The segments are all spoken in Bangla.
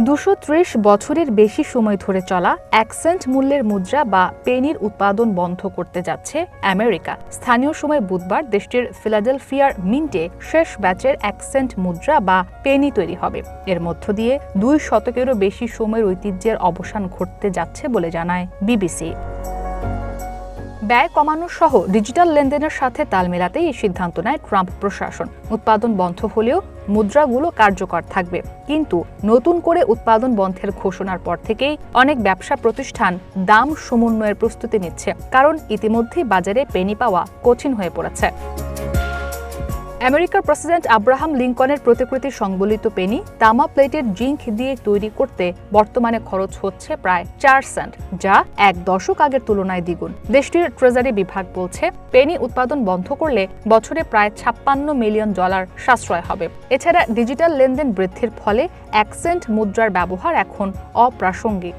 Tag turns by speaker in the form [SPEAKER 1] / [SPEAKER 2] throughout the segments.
[SPEAKER 1] দুশো বছরের বেশি সময় ধরে চলা অ্যাকসেন্ট মূল্যের মুদ্রা বা পেনির উৎপাদন বন্ধ করতে যাচ্ছে আমেরিকা। স্থানীয় সময় বুধবার দেশটির ফিলাডেলফিয়ার মিন্টে শেষ ব্যাচের অ্যাকসেন্ট মুদ্রা বা পেনি তৈরি হবে। এর মধ্য দিয়ে দুই শতকেরও বেশি সময়ের ঐতিহ্যের অবসান ঘটতে যাচ্ছে বলে জানায় বিবিসি। ব্যয় কমানো সহ ডিজিটাল লেনদেনের সাথে তাল মেলাতেই এই সিদ্ধান্ত নেয় ট্রাম্প প্রশাসন। উৎপাদন বন্ধ হলেও মুদ্রাগুলো কার্যকর থাকবে। কিন্তু নতুন করে উৎপাদন বন্ধের ঘোষণার পর থেকেই অনেক ব্যবসা প্রতিষ্ঠান দাম সমন্বয়ের প্রস্তুতি নিচ্ছে। কারণ ইতিমধ্যেই বাজারে পেনি পাওয়া কঠিন হয়ে পড়েছে। আমেরিকার প্রেসিডেন্ট আব্রাহাম লিঙ্কনের প্রতিকৃতি সংবলিত পেনি তামা প্লেটের জিঙ্ক দিয়ে তৈরি করতে বর্তমানে খরচ হচ্ছে প্রায় চার সেন্ট, যা এক দশক আগের তুলনায় দ্বিগুণ। দেশটির ট্রেজারি বিভাগ বলছে, পেনি উৎপাদন বন্ধ করলে বছরে প্রায় ছাপ্পান্ন মিলিয়ন ডলার সাশ্রয় হবে। এছাড়া ডিজিটাল লেনদেন বৃদ্ধির ফলে এক সেন্ট মুদ্রার ব্যবহার এখন অপ্রাসঙ্গিক।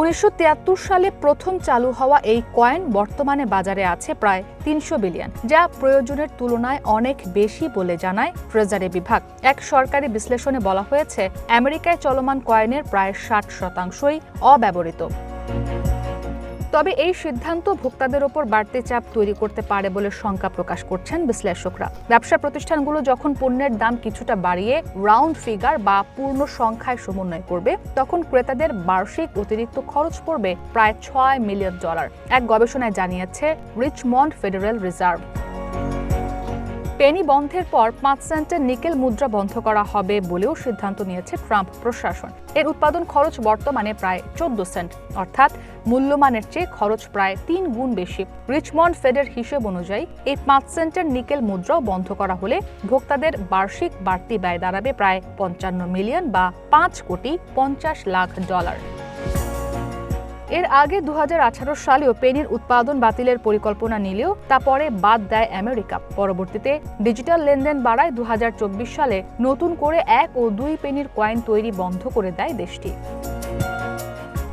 [SPEAKER 1] উনিশশো তিয়াত্তর সালে প্রথম চালু হওয়া এই কয়েন বর্তমানে বাজারে আছে প্রায় তিনশো বিলিয়ন, যা প্রয়োজনের তুলনায় অনেক বেশি বলে জানায় ট্রেজারি বিভাগ। এক সরকারি বিশ্লেষণে বলা হয়েছে, আমেরিকায় চলমান কয়েনের প্রায় ষাট শতাংশই অব্যবহৃত। তবে এই সিদ্ধান্ত ভোক্তাদের ওপর বাড়তি চাপ তৈরি করতে পারে বলে শঙ্কা প্রকাশ করছেন বিশ্লেষকরা। ব্যবসা প্রতিষ্ঠানগুলো যখন পণ্যের দাম কিছুটা বাড়িয়ে রাউন্ড ফিগার বা পূর্ণ সংখ্যায় সমন্বয় করবে, তখন ক্রেতাদের বার্ষিক অতিরিক্ত খরচ পড়বে প্রায় ছয় মিলিয়ন ডলার, এক গবেষণায় জানিয়েছে রিচমন্ড ফেডারেল রিজার্ভ পেনি বন্ধের পর পাঁচ সেন্টের নিকেল মুদ্রা বন্ধ করা হবে বলেও সিদ্ধান্ত নিয়েছে ট্রাম্প প্রশাসন। এর উৎপাদন খরচ বর্তমানে প্রায় চোদ্দ সেন্ট, অর্থাৎ মূল্যমানের চেয়ে খরচ প্রায় তিন গুণ বেশি। রিচমন্ড ফেডের হিসেব অনুযায়ী, এই পাঁচ সেন্টের নিকেল মুদ্রাও বন্ধ করা হলে ভোক্তাদের বার্ষিক বাড়তি ব্যয় দাঁড়াবে প্রায় পঞ্চান্ন মিলিয়ন বা পাঁচ কোটি পঞ্চাশ লাখ ডলার। এর আগে দু হাজার আঠারো সালেও পেনির উৎপাদন বাতিলের পরিকল্পনা নিলেও তা পরে বাদ দেয় আমেরিকা। পরবর্তীতে ডিজিটাল লেনদেন বাড়ায় দু হাজার চব্বিশ সালে নতুন করে এক ও দুই পেনির কয়েন তৈরি বন্ধ করে দেয় দেশটি।